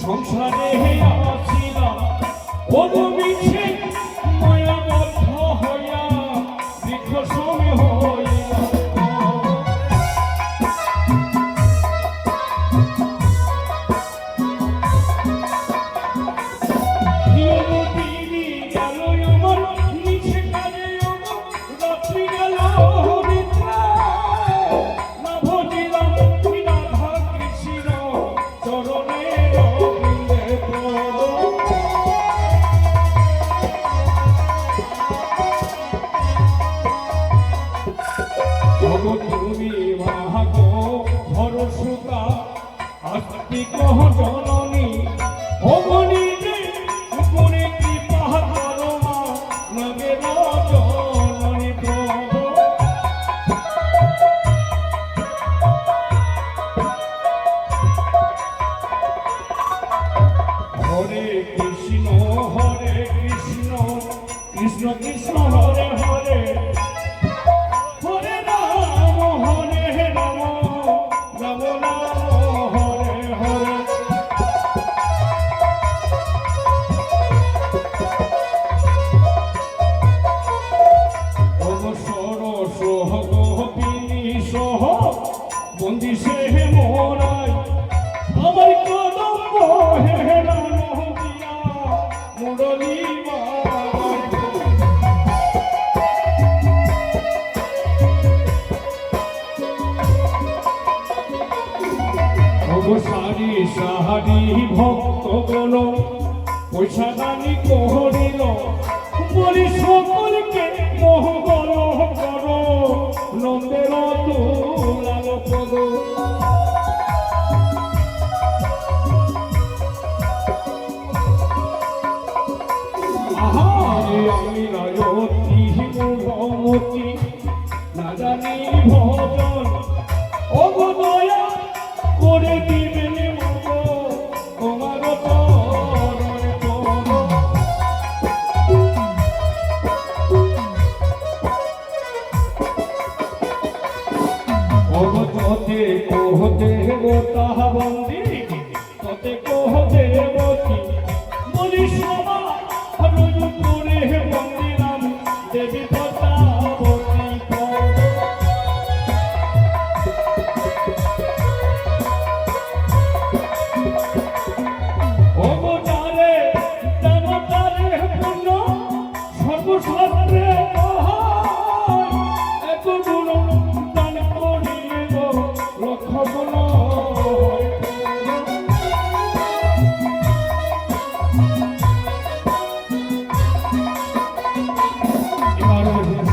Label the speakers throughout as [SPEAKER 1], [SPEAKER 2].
[SPEAKER 1] সংসারে ভব তুমি মাহাগ ভরসুতা আস্তিক সাহারি ভক্ত গণ পয়সা দানি কহরিল বলি সকলকে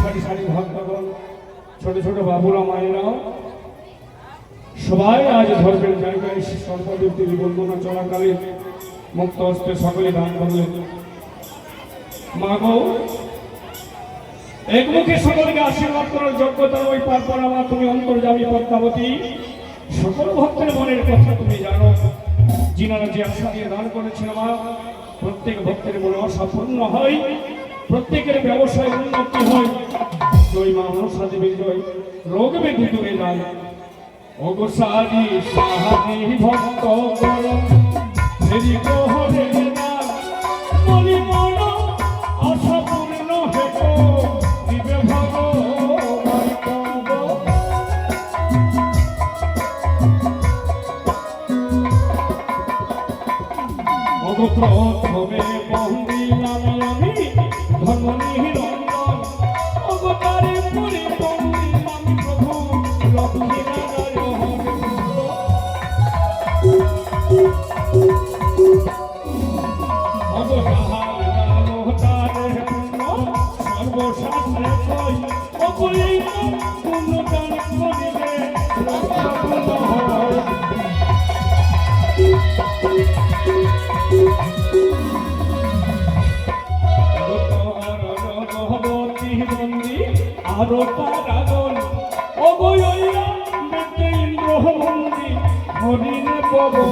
[SPEAKER 1] সারি সারি ভক্তগণ ছোট ছোট বাবুরা মায়েরাও সবাই আজ ধর্মের জায়গায় সর্বদেবতীর বন্দনা চলাকালে মুক্ত হস্তে সকলে দান করলেন। মা গো একমুখে সকলকে আশীর্বাদ করার যোগ্যতা ওই পার মা তুমি অন্তর্জামী পদ্মাবতী সকল ভক্তের মনের কথা তুমি জানো যিনারা যে আশা দিয়ে দান করেছেন মা প্রত্যেক ভক্তের মনে আশা পূর্ণ হয়। প্রত্যেকের ব্যবসায় উন্নতি হয়। জয় মা মনসা দেবী, জয়। রোগ ব্যাধি দূরে যায় অগসারি সাহারি ভক্ত কর ফেরি প্রহরে না বলি আশা পূর্ণ হেত। দিবে ভগবান কব অগপ্রথমে বন্দিলাম আমি আরও তারাগন অবয়য়া বেতে ইন্দ্র মন্দি হরিণে পবন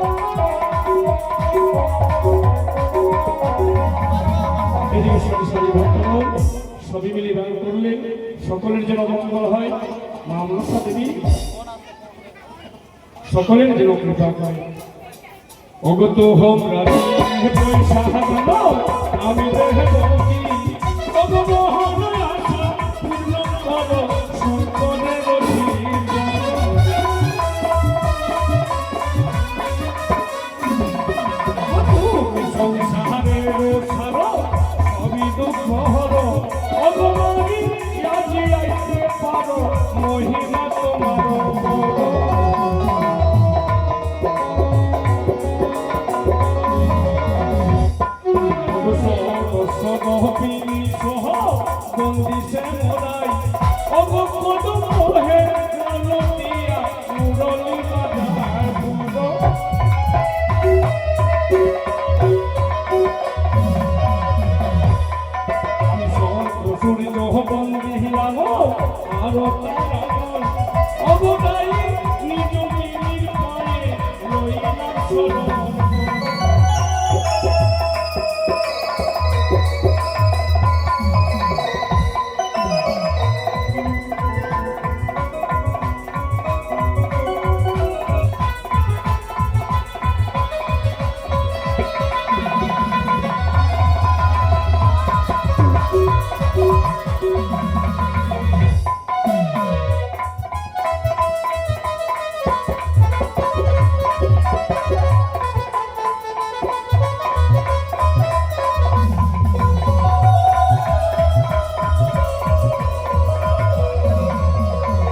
[SPEAKER 1] সকলের যেন মঙ্গল হয় মা মনসা দেবী সকলের যেন কৃপা হয় অগত হোম রাধে আমি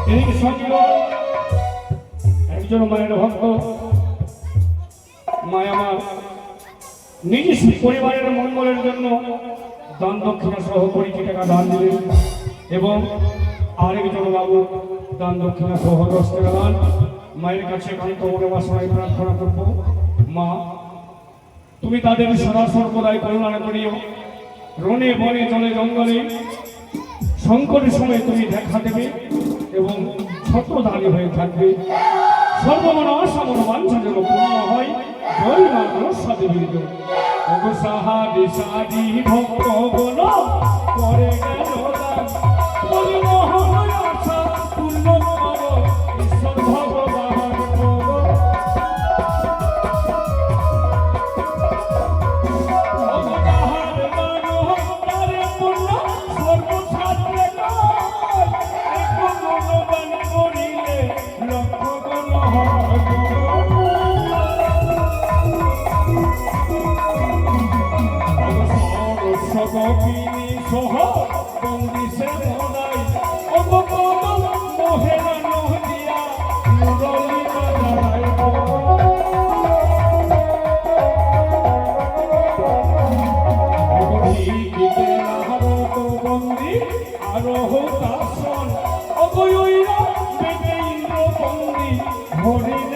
[SPEAKER 1] এই সঙ্গ একজন মায়ের ভক্ত মায় আমার নিজ পরিবারের মঙ্গলের জন্য দান দক্ষিণা সহ কোটি টাকা দান দিলেন এবং আরেকজন বাবু দান দক্ষিণা সহ দশ টাকা দান মায়ের কাছে কান্ত মনে বাসনায় প্রার্থনা করব মা তুমি তাদের সদা সর্বদাই করুণা করিও রনে বনে জলে জঙ্গলে সংকটের সময় তুমি দেখা দেবে এবং ছত্রধারী হয়ে থাকবে। সর্বমন আশামন বাঞ্ছা যেন পূর্ণ হয়। জয় মনসা দেবীর ভক্ত বলো করে গেল দান। হরি